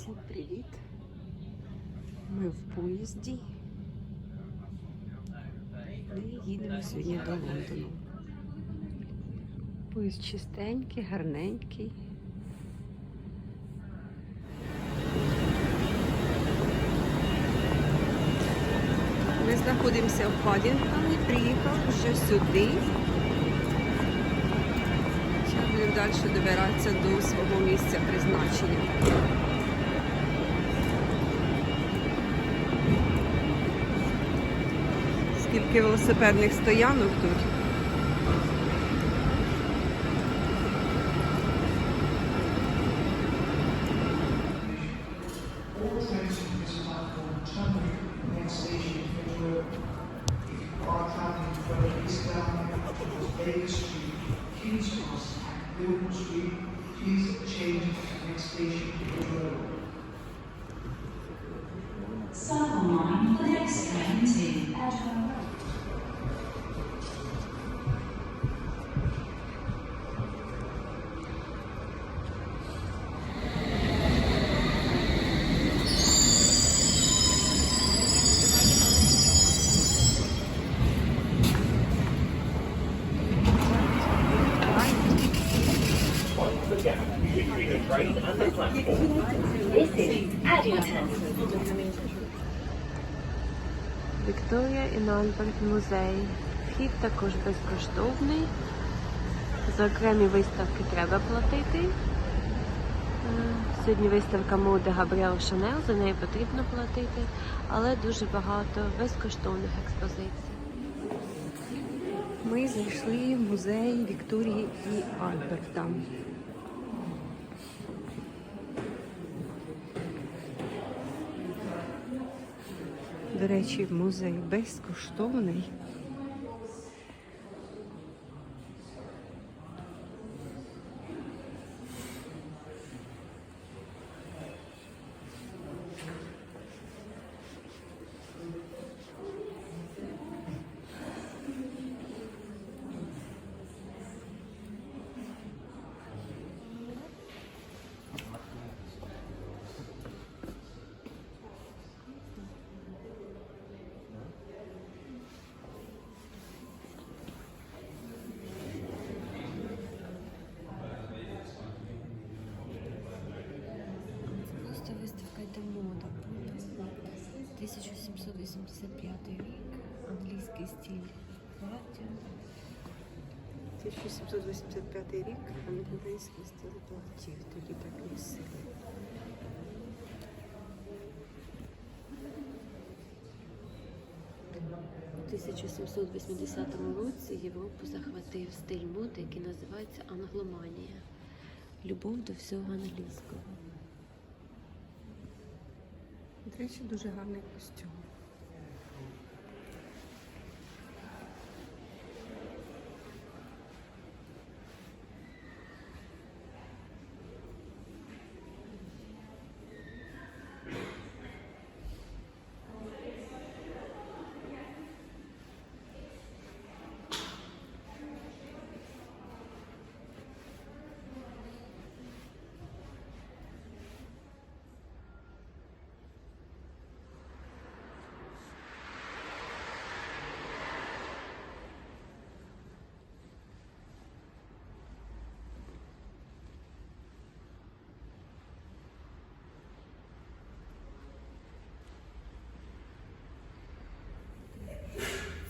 Всім привіт! Ми в поїзді і їдемо сьогодні до Лондону. Поїзд чистенький, гарненький. Ми знаходимося в Падінгтоні, приїхав вже сюди. Будемо далі добиратися до свого місця призначення. Велосипедних стоянок тут. Вікторія і Альберт музей. Вхід також безкоштовний. За окремі виставки треба платити. Е, Сьогодні виставка моди Габріел Шанел, за неї потрібно платити, але дуже багато безкоштовних експозицій. Ми зайшли в музей Вікторії і Альберта. До речі, музей безкоштовний. Просто виставка йде мода. 1785 рік, англійський стиль плаття. 1785 рік, англійський стиль платтів. Тоді так носили. У 1780 році Європу захватив стиль моди, який називається англоманія. Любов до всього англійського. До речі, дуже гарний костюм.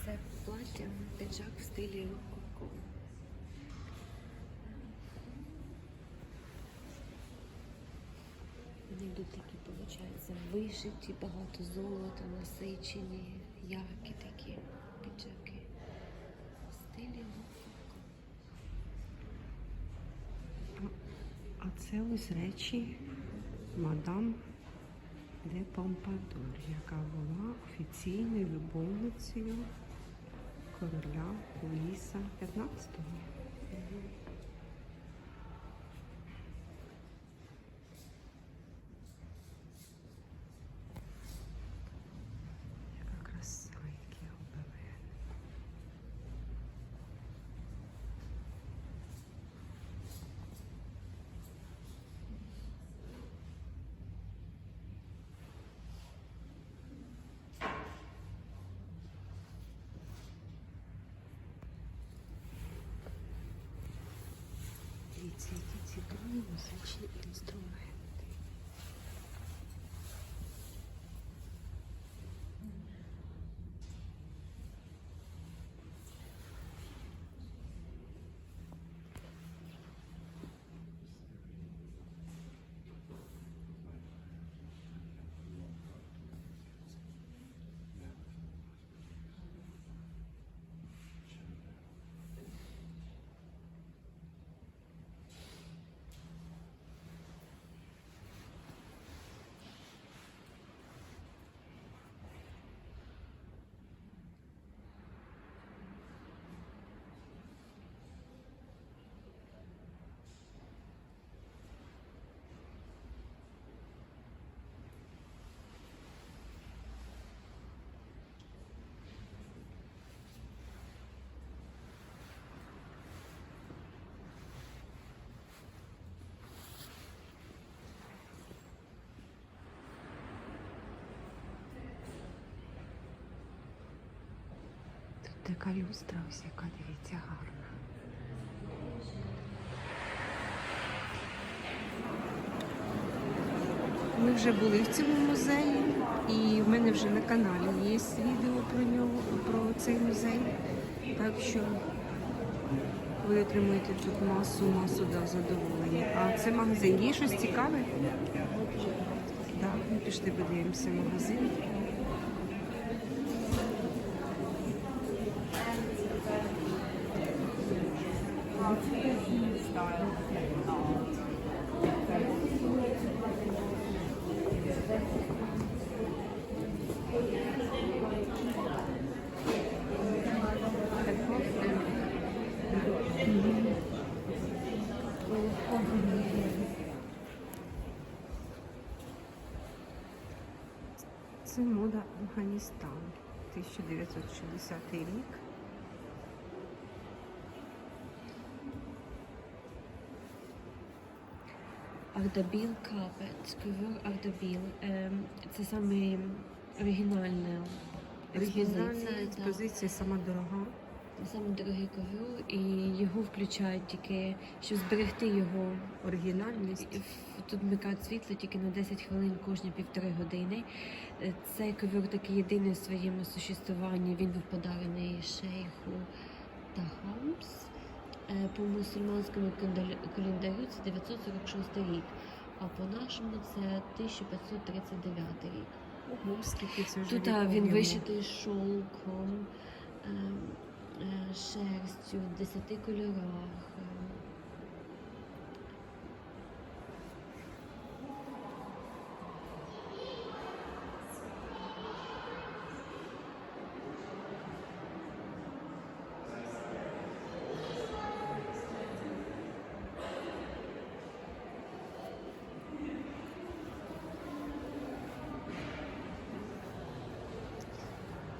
Це плаття, піджак в стилі рококо. Такі, виходить, вишиті, багато золота, насичені, яркі такі піджаки. В стилі рококо. А це ось речі мадам де Помпадур, яка була офіційною любовницею Короля Ліса 15-го. Дивіться, які цікаві музичні інструменти. Тут така люстра ось яка, дивіться, гарна. Ми вже були в цьому музеї, і в мене вже на каналі є відео про нього, про цей музей. Так що ви отримуєте тут масу, масу да, задоволення. А це магазин. Є щось цікаве? Так, ми пішли подивимося магазин. Це мода Афганістан, 1960 рік. Ардабіл Carpet, ковер Ардабіл. Ем, Це саме оригінальна експозиція. експозиція сама дорога. Саме дорогий ковер, і його включають тільки, щоб зберегти його Оригінальність. Тут вмикають світло тільки на 10 хвилин кожні півтори години. Цей ковер такий єдиний у своєму существуванні. Він був подарений шейху Тахамс. Е, По мусульманському календарю це 946 рік, а по нашому це 1539 рік. Ого, скільки це вже Тут а, він вишитий шовком, ем, е, шерстю в 10 кольорах. ем.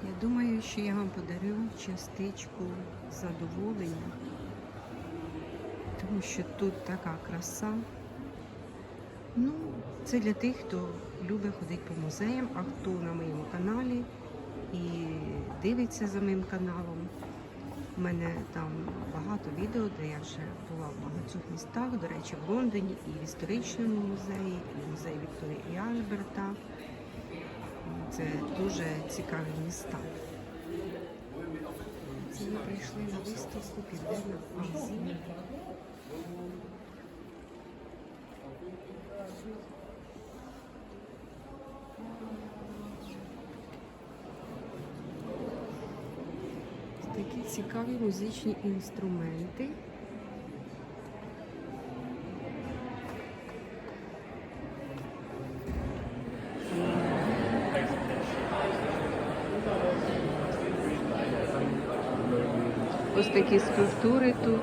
Я думаю, що я вам подарю частичку задоволення, тому що тут така краса. Ну, це для тих, хто любить ходити по музеям, а хто на моєму каналі і дивиться за моїм каналом. У мене там багато відео, де я вже була в багатьох містах, до речі, в Лондоні і в історичному музеї, і в музеї Вікторії і Альберта. Це дуже цікаві міста. Це ми прийшли на виставку Південна Азія. Такі цікаві музичні інструменти. Ось такі скульптури тут.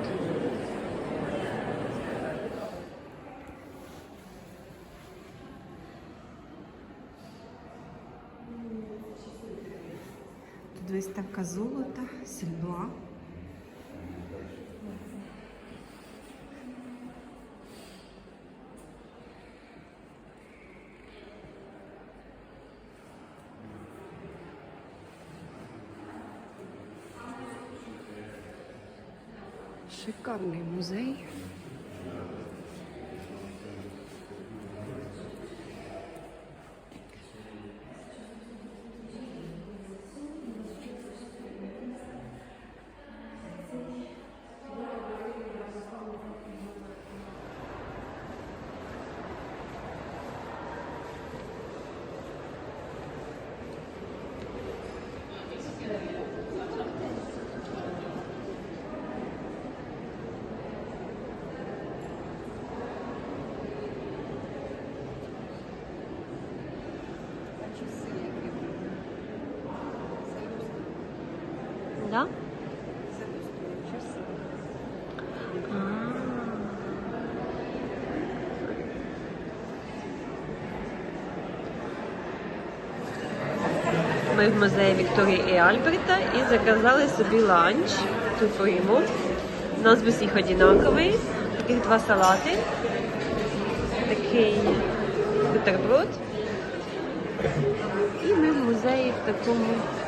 Тут виставка золота, сільва. Шикарний музей. Да? Часи. Ми в музеї Вікторії і Альберта і заказали собі ланч тут прийму. У нас усіх однаковий. Таких два салати. Такий бутерброд. І ми в музеї в такому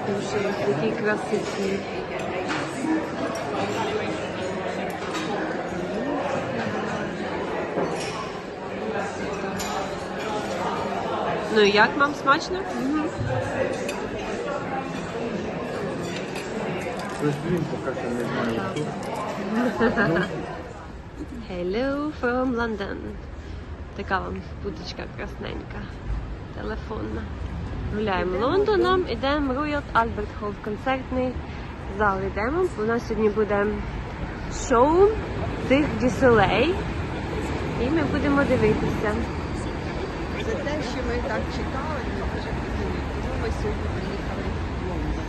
дуже такій красоті. Ну і як вам смачно? Hello from London. Така вам будочка красненька. Телефонна. Гуляємо Лондоном, ідемо в Royal Albert Hall, в концертний зал йдемо. У нас сьогодні буде шоу цих діселей. І ми будемо дивитися. За те, що ми так чекали, ми дуже хотіли. Тому ми сьогодні приїхали в Лондон.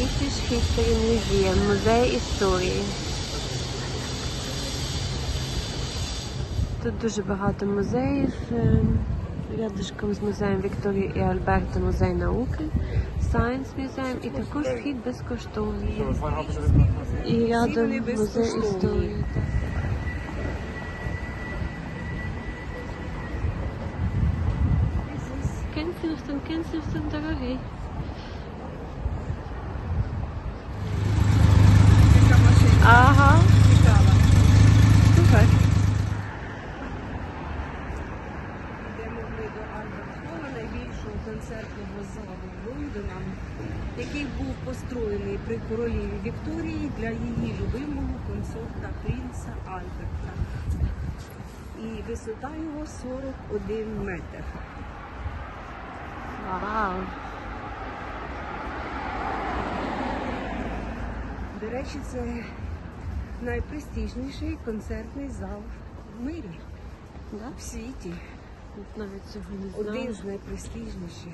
History Museum, музей історії. Тут дуже багато музеїв. е, Рядышком з музеєм Вікторії і Альберта музей науки, Science Museum і також вхід безкоштовний. І рядом музей історії. Кенсінгтон, Кенсінгтон дорогий. Така машина Ага, цікава. супер. Йдемо ми до Альберт Холла, найбільшого концертного залу Лондона, построєний при короліві Вікторії для її любимого консорта принца Альберта. І висота його 41 метр. Вау. До речі, це найпрестижніший концертний зал в мирі Да? в світі. Навіть цього не знала. Один з найпрестижніших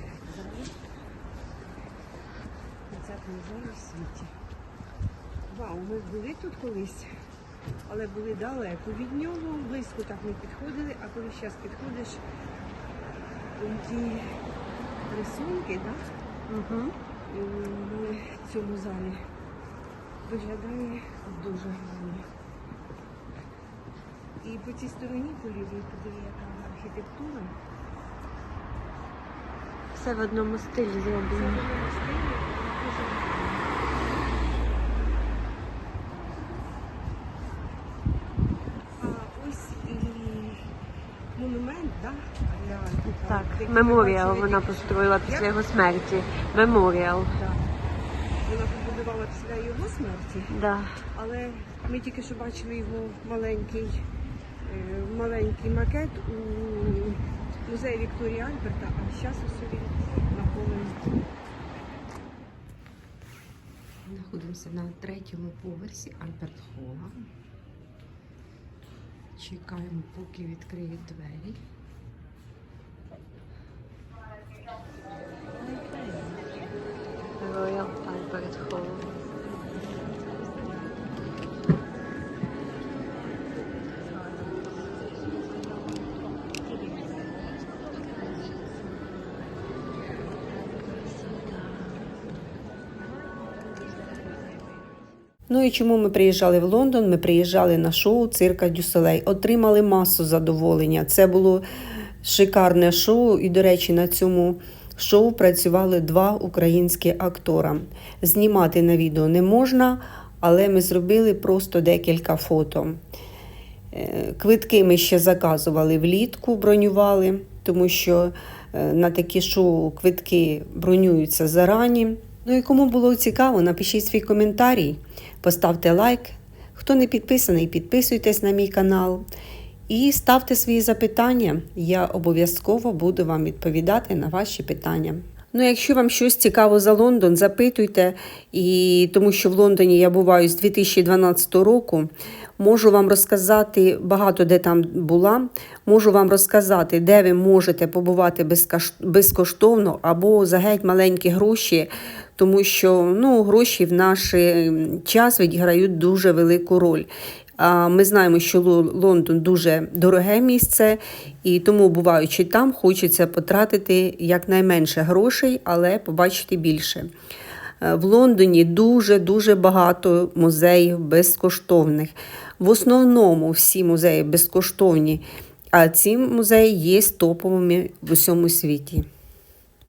залів в світі. Вау, ми були тут колись, але були далеко від нього, близько так не підходили, а коли зараз підходиш, ті рисунки, да? Угу. і в цьому залі виглядає дуже гарно. І по цій стороні по лівій подиви, яка архітектура. Все в одному стилі зроблено. в одному стилі, Так, меморіал вона построїла після його смерті. Меморіал. Вона побудувала після його смерті, Да. але ми тільки що бачили його маленький, е, маленький макет у музеї Вікторії Альберта, а зараз він наповнений. Знаходимося на третьому поверсі Альберт Холла. Чекаємо, поки відкриють двері. Royal Albert. Ну і чому ми приїжджали в Лондон? Ми приїжджали на шоу Цирка Дюселей. Отримали масу задоволення. Це було шикарне шоу, і, до речі, на цьому шоу працювали два українські актора. Знімати на відео не можна, але ми зробили просто декілька фото. Е, Квитки ми ще заказували влітку, бронювали, тому що е, на такі шоу квитки бронюються зарані. Ну і кому було цікаво, напишіть свій коментарій, поставте лайк. Хто не підписаний, підписуйтесь на мій канал і ставте свої запитання. Я обов'язково буду вам відповідати на ваші питання. Ну, якщо вам щось цікаво за Лондон, запитуйте. І тому що в Лондоні я буваю з 2012 року. Можу вам розказати багато де там була. Можу вам розказати, де ви можете побувати безкоштовно або за геть маленькі гроші, тому що ну, гроші в наш е, час відіграють дуже велику роль. Ми знаємо, що Лондон дуже дороге місце, і тому, буваючи там, хочеться потратити якнайменше грошей, але побачити більше. Е, В Лондоні дуже-дуже багато музеїв безкоштовних. В основному всі музеї безкоштовні, а ці музеї є топовими в усьому світі.